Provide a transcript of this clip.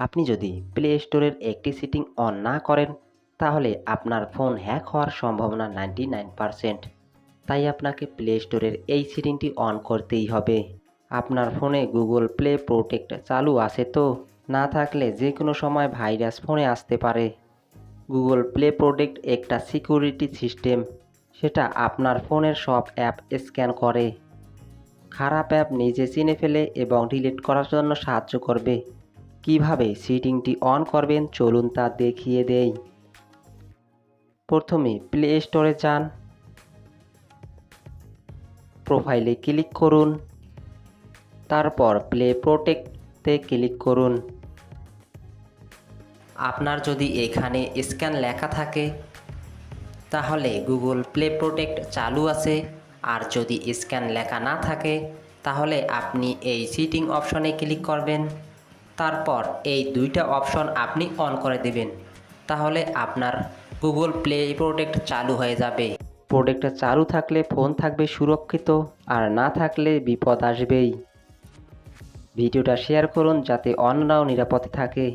আপনি যদি প্লে স্টোরের একটি সেটিং অন না করেন, তাহলে আপনার ফোন হ্যাক হওয়ার সম্ভাবনা নাইনটি তাই আপনাকে প্লে স্টোরের এই সেটিংটি অন করতেই হবে। আপনার ফোনে গুগল প্লে প্রোটেক্ট চালু আছে তো? না থাকলে যে কোনো সময় ভাইরাস ফোনে আসতে পারে। গুগল প্লে প্রোটেক্ট একটা সিকিউরিটি সিস্টেম সেটা আপনার ফোনের সব অ্যাপ স্ক্যান করে। খারাপ অ্যাপ নিজে চিনে ফেলে এবং ডিলিট করার জন্য সাহায্য করবে। কীভাবে সেটিংটি অন করবেন? চলুন তা দেখিয়ে দেই। প্রথমে প্লে স্টোরে যান। প্রোফাইলে ক্লিক করুন। তারপর প্লে প্রোটেক্টে ক্লিক করুন। আপনার যদি এখানে স্ক্যান লেখা থাকে, তাহলে গুগল প্লে প্রোটেক্ট চালু আছে। আর যদি স্ক্যান লেখা না থাকে, তাহলে আপনি এই সিটিং অপশনে ক্লিক করবেন। তারপর এই দুইটা অপশন আপনি অন করে দেবেন। তাহলে আপনার গুগল প্লে প্রোডেক্ট চালু হয়ে যাবে। প্রোডেক্টটা চালু থাকলে ফোন থাকবে সুরক্ষিত, আর না থাকলে বিপদ আসবেই। ভিডিওটা শেয়ার করুন যাতে অন্যরাও নিরাপদে থাকে।